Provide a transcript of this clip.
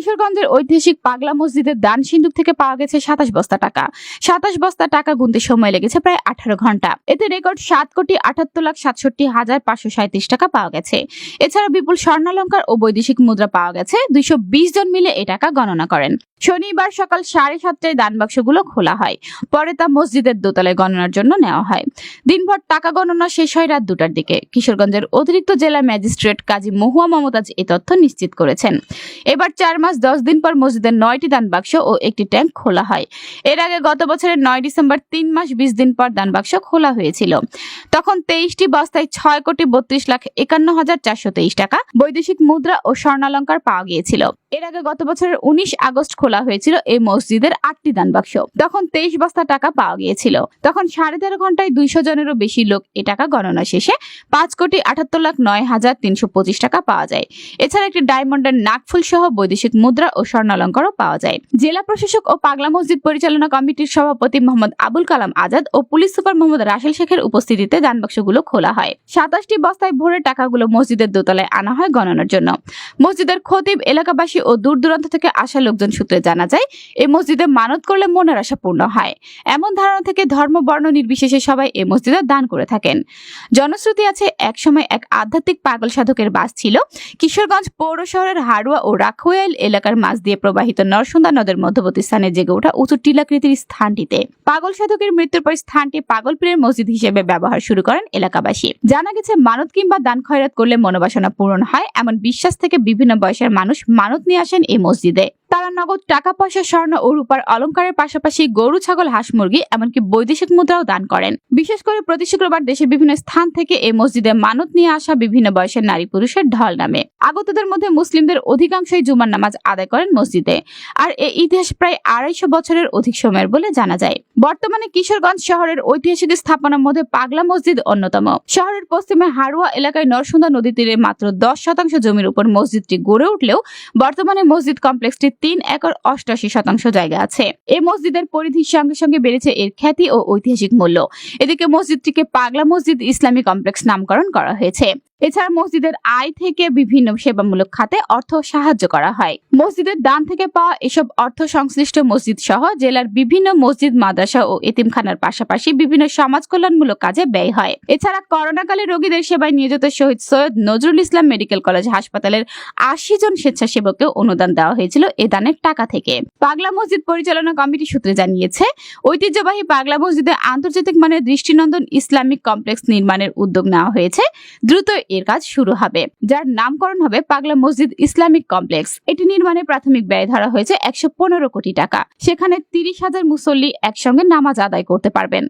কিশোরগঞ্জের ঐতিহাসিক পাগলা মসজিদের দান সিন্ধুক থেকে পাওয়া গেছে সাতাশ বস্তা টাকা। সাতাশ বস্তা টাকা গুনতে সময় লেগেছে প্রায় আঠারো ঘণ্টা। এতে রেকর্ড সাত কোটি আটাত্তর লাখ সাতষট্টি হাজার পাঁচশো সাঁত্রিশ টাকা পাওয়া গেছে। এছাড়া বিপুল স্বর্ণালঙ্কার ও বৈদেশিক মুদ্রা পাওয়া গেছে। দুইশো বিশ জন মিলে এ টাকা গণনা করেন। শনিবার সকাল সাড়ে সাতটায় দান বাক্সগুলো খোলা হয়। পরে তা মসজিদের দোতলায় গণনার জন্য নেওয়া হয়। দিনভর টাকা গণনা শেষ হয় রাত দুটার দিকে। কিশোরগঞ্জের অতিরিক্ত জেলা ম্যাজিস্ট্রেট কাজী মহুয়া মমতাজ এ তথ্য নিশ্চিত করেছেন। এবার চার মাস দশ দিন পর মসজিদের নয়টি দান বাক্স ও একটি ট্যাঙ্ক খোলা হয়। এর আগে গত বছরের নয় ডিসেম্বর তিন মাস বিশ দিন পর দান বাক্স খোলা হয়েছিল। তখন তেইশটি বস্তায় ছয় কোটি বত্রিশ লাখ একান্ন হাজার চারশো তেইশ টাকা বৈদেশিক মুদ্রা ও স্বর্ণালঙ্কার পাওয়া গিয়েছিল। এর আগে গত বছরের উনিশ আগস্ট খোলা হয়েছিল এই মসজিদের আটটি দান বাক্স। তখন তেইশ বস্তা টাকা পাওয়া গিয়েছিল। তখন সাড়ে তেরো ঘন্টায় দুইশো জনেরও বেশি লোক এ টাকা গণনা শেষে পাঁচ কোটি আটাত্তর লাখ নয় হাজার তিনশো পঁচিশ টাকা পাওয়া যায়। এছাড়া একটি ডায়মন্ডের নাকফুল সহ বৈদেশিক মুদ্রা ও স্বর্ণালঙ্কারও পাওয়া যায়। জেলা প্রশাসক ও পাগলা মসজিদ পরিচালনা কমিটির সভাপতি মোহাম্মদ আবুল কালাম আজাদ ও পুলিশ সুপার মোহাম্মদ রাসেল শেখের উপস্থিতিতে দানবাক্সগুলো খোলা হয়। সাতাশটি বস্তায় ভরে টাকাগুলো মসজিদের দোতলায় আনা হয় গণনার জন্য। মসজিদের খতিব এলাকাবাসী ও দূর দূরান্ত থেকে আসা লোকজন সূত্রে জানা যায় এই মসজিদে মানত করলে মনের আশা পূর্ণ হয়। এমন ধারণা থেকে ধর্ম, বর্ণ নির্বিশেষে সবাই এই মসজিদে দান করে থাকেন। জনশ্রুতি আছে, একসময় এক আধ্যাত্মিক পাগল সাধকের বাস ছিল, কিশোরগঞ্জ পৌর শহরের হাড়ুয়া ও রাখোয়াইল এলাকার মাঝ দিয়ে প্রবাহিত নরসুন্দা নদের মধ্যবর্তী স্থানে জেগে ওঠা উঁচু টিলাকৃতির স্থানটিতে। পাগল সাধকের মৃত্যুর পর স্থানটি পাগল পীরের মসজিদ হিসেবে ব্যবহার শুরু করেন এলাকাবাসী। জানা গেছে, মানত কিংবা দান খয়রাত করলে মনোবাসনা পূরণ হয়, এমন বিশ্বাস থেকে বিভিন্ন বয়সের মানুষ মানত নিয়ে আসেন এই মসজিদে। তারা নগদ টাকা পয়সা স্বর্ণ ও রূপার অলংকারের পাশাপাশি গরু, ছাগল, হাঁস, মুরগি, এমনকি বৈদেশিক মুদ্রাও দান করেন। বিশেষ করে প্রতি শুক্রবার দেশের বিভিন্ন স্থান থেকে এই মসজিদে মানত নিয়ে আসা বিভিন্ন বয়সের নারী পুরুষের ঢল নামে। আগতদের মধ্যে মুসলিমদের অধিকাংশই জুমার নামাজ আদায় করেন মসজিদে। আর এই ইতিহাস প্রায় আড়াইশো বছরের অধিক সময়ের বলে জানা যায়। বর্তমানে কিশোরগঞ্জ শহরের ঐতিহাসিক স্থাপনার মধ্যে পাগলা মসজিদ অন্যতম। শহরের পশ্চিমে হারুয়া এলাকায় নরসুন্দা নদী তীরে মাত্র দশ শতাংশ জমির উপর মসজিদটি গড়ে উঠলেও বর্তমানে মসজিদ কমপ্লেক্সটি তিন একর অষ্টাশি শতাংশ জায়গা আছে। এই মসজিদের পরিধির সঙ্গে সঙ্গে বেড়েছে এর খ্যাতি ও ঐতিহাসিক মূল্য। এদিকে মসজিদটিকে পাগলা মসজিদ ইসলামী কমপ্লেক্স নামকরণ করা হয়েছে। এছাড়া মসজিদের আয় থেকে বিভিন্ন সেবামূলক খাতে অর্থ সাহায্য করা হয়। মসজিদের দান থেকে পাওয়া এসব অর্থ সংশ্লিষ্ট মসজিদ সহ জেলার বিভিন্ন মসজিদ, মাদ্রাসা ও এতিমখানার পাশাপাশি বিভিন্ন সমাজ কল্যাণমূলক কাজে ব্যয় হয়। এছাড়া করোনাকালে রোগীদের সেবায় নিয়োজিত শহীদ সৈয়দ নজরুল ইসলাম মেডিকেল কলেজ হাসপাতালের আশি জন স্বেচ্ছাসেবককে অনুদান দেওয়া হয়েছিল এ দানের টাকা থেকে। পাগলা মসজিদ পরিচালনা কমিটি সূত্রে জানিয়েছে, ঐতিহ্যবাহী পাগলা মসজিদে আন্তর্জাতিক মানের দৃষ্টিনন্দন ইসলামিক কমপ্লেক্স নির্মাণের উদ্যোগ নেওয়া হয়েছে। দ্রুত এর কাজ শুরু হবে। যার নামকরণ হবে পাগলা মসজিদ ইসলামিক কমপ্লেক্স। এটি নির্মাণে প্রাথমিক ব্যয় ধরা হয়েছে একশো পনেরো কোটি টাকা। সেখানে তিরিশ হাজার মুসল্লি একসঙ্গে নামাজ আদায় করতে পারবেন।